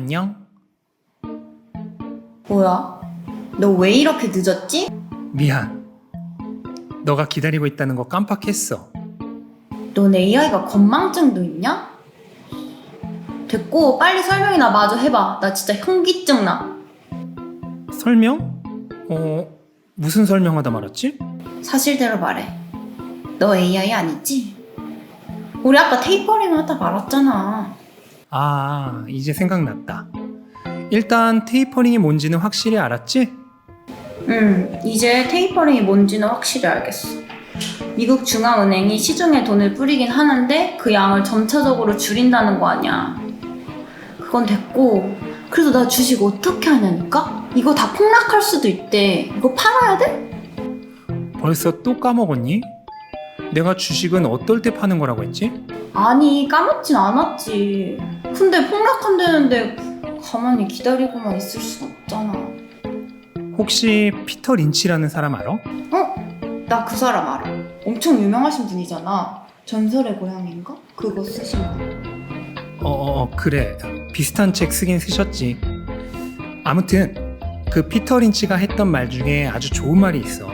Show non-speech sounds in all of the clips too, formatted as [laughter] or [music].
안녕? 뭐야? 너 왜 이렇게 늦었지? 미안. 너가 기다리고 있다는 거 깜빡했어. 넌 AI가 건망증도 있냐? 됐고 빨리 설명이나 마저 해봐. 나 진짜 현기증 나. 설명? 어, 무슨 설명하다 말았지? 사실대로 말해. 너 AI 아니지? 우리 아까 테이퍼링 하다 말았잖아. 아, 이제 생각났다. 일단 테이퍼링이 뭔지는 확실히 알았지? 응, 이제 테이퍼링이 뭔지는 확실히 알겠어. 미국 중앙은행이 시중에 돈을 뿌리긴 하는데 그 양을 점차적으로 줄인다는 거 아니야. 그건 됐고, 그래도 나 주식 어떻게 하냐니까? 이거 다 폭락할 수도 있대. 이거 팔아야 돼? 벌써 또 까먹었니? 내가 주식은 어떨 때 파는 거라고 했지? 아니, 까먹진 않았지. 근데 폭락한다는데 가만히 기다리고만 있을 순 없잖아. 혹시 피터 린치라는 사람 알아? 어? 나 그 사람 알아. 엄청 유명하신 분이잖아. 전설의 고향인가? 그거 쓰신 거. 어, 어, 어, 그래. 비슷한 책 쓰긴 쓰셨지. 아무튼 그 피터 린치가 했던 말 중에 아주 좋은 말이 있어.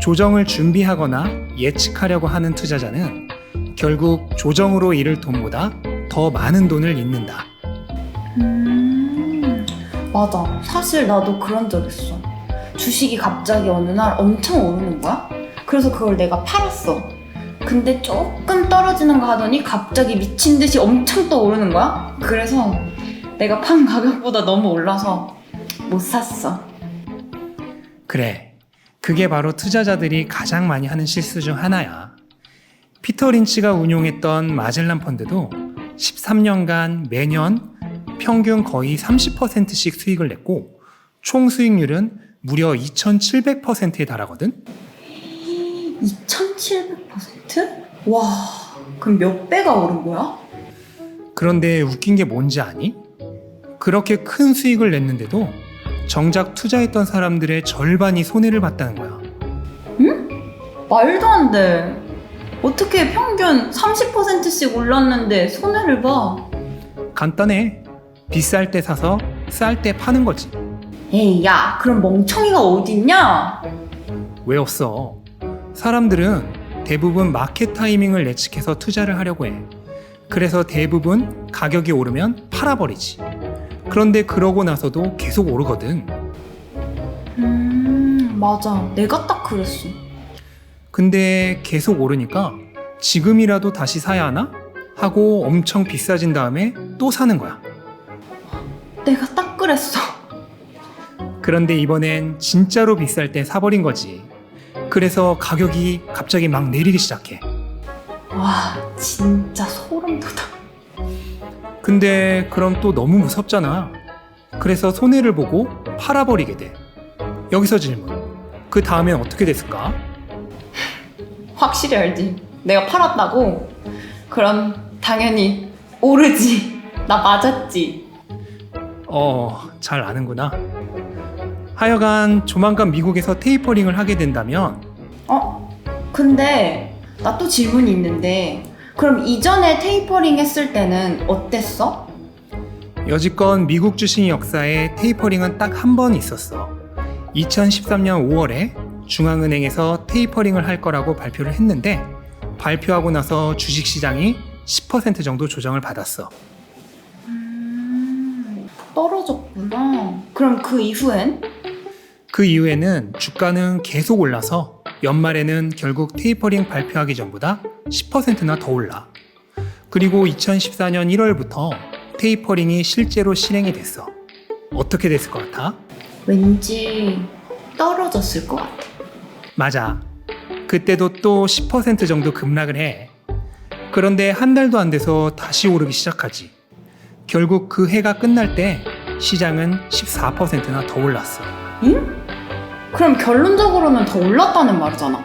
조정을 준비하거나 예측하려고 하는 투자자는 결국 조정으로 잃을 돈보다 더 많은 돈을 잃는다. 음, 맞아. 사실 나도 그런 적 있어. 주식이 갑자기 어느 날 엄청 오르는 거야. 그래서 그걸 내가 팔았어. 근데 조금 떨어지는 거 하더니 갑자기 미친 듯이 엄청 또 오르는 거야. 그래서 내가 판 [laughs] 가격보다 너무 올라서 못 샀어. 그래. 그게 바로 투자자들이 가장 많이 하는 실수 중 하나야. 피터 린치가 운용했던 마젤란 펀드도 13년간 매년 평균 거의 30%씩 수익을 냈고 총 수익률은 무려 2,700%에 달하거든. 2,700%? 와, 그럼 몇 배가 오른 거야? 그런데 웃긴 게 뭔지 아니? 그렇게 큰 수익을 냈는데도 정작 투자했던 사람들의 절반이 손해를 봤다는 거야. 말도 안 돼. 어떻게 평균 30%씩 올랐는데 손해를 봐? 간단해. 비쌀 때 사서 쌀 때 파는 거지. 에이, 야, 그럼 멍청이가 어딨냐? 왜 없어? 사람들은 대부분 마켓 타이밍을 예측해서 투자를 하려고 해. 그래서 대부분 가격이 오르면 팔아버리지. 그런데 그러고 나서도 계속 오르거든. 음, 맞아. 내가 딱 그랬어. 근데 계속 오르니까 지금이라도 다시 사야 하나? 하고 엄청 비싸진 다음에 또 사는 거야. 내가 딱 그랬어. 그런데 이번엔 진짜로 비쌀 때 사버린 거지. 그래서 가격이 갑자기 막 내리기 시작해. 와, 진짜 소름 돋아. 근데 그럼 또 너무 무섭잖아. 그래서 손해를 보고 팔아버리게 돼. 여기서 질문. 그 다음엔 어떻게 됐을까? 확실히 알지. 내가 팔았다고? 그럼 당연히 오르지. [laughs] 나 맞았지. 어, 잘 아는구나. 하여간 조만간 미국에서 테이퍼링을 하게 된다면 어? 근데 나 또 질문이 있는데 그럼 이전에 테이퍼링 했을 때는 어땠어? 여지껏 미국 주식 역사에 테이퍼링은 딱 한 번 있었어. 2013년 5월에 중앙은행에서 테이퍼링을 할 거라고 발표를 했는데 발표하고 나서 주식 시장이 10% 정도 조정을 받았어. 음, 떨어졌구나. 그럼 그 이후엔? 그 이후에는 주가는 계속 올라서 연말에는 결국 테이퍼링 발표하기 전보다 10%나 더 올라. 그리고 2014년 1월부터 테이퍼링이 실제로 실행이 됐어. 어떻게 됐을 것 같아? 왠지 떨어졌을 것 같아. 맞아. 그때도 또 10% 정도 급락을 해. 그런데 한 달도 안 돼서 다시 오르기 시작하지. 결국 그 해가 끝날 때 시장은 14%나 더 올랐어. 응? 그럼 결론적으로는 더 올랐다는 말이잖아.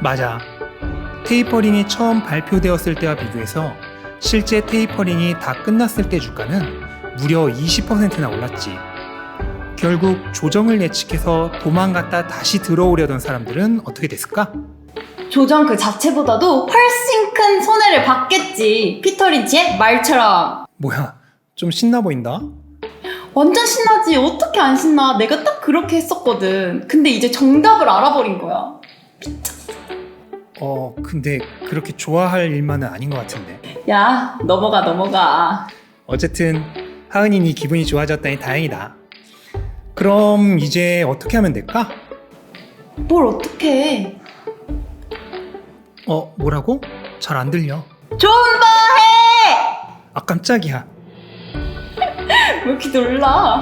맞아. 테이퍼링이 처음 발표되었을 때와 비교해서 실제 테이퍼링이 다 끝났을 때 주가는 무려 20%나 올랐지. 결국 조정을 예측해서 도망갔다 다시 들어오려던 사람들은 어떻게 됐을까? 조정 그 자체보다도 훨씬 큰 손해를 받겠지. 피터 린치의 말처럼. 뭐야, 좀 신나 보인다. 완전 신나지. 어떻게 안 신나? 내가 딱 그렇게 했었거든. 근데 이제 정답을 알아버린 거야. 어, 근데 그렇게 좋아할 일만은 아닌 것 같은데. 야, 넘어가, 넘어가. 어쨌든 하은이 니 기분이 좋아졌다니 다행이다. 그럼 이제 어떻게 하면 될까? 뭘 어떻게 해? 어, 뭐라고? 잘 안 들려. 좀더 해! 아, 깜짝이야. [laughs] 왜 이렇게 놀라?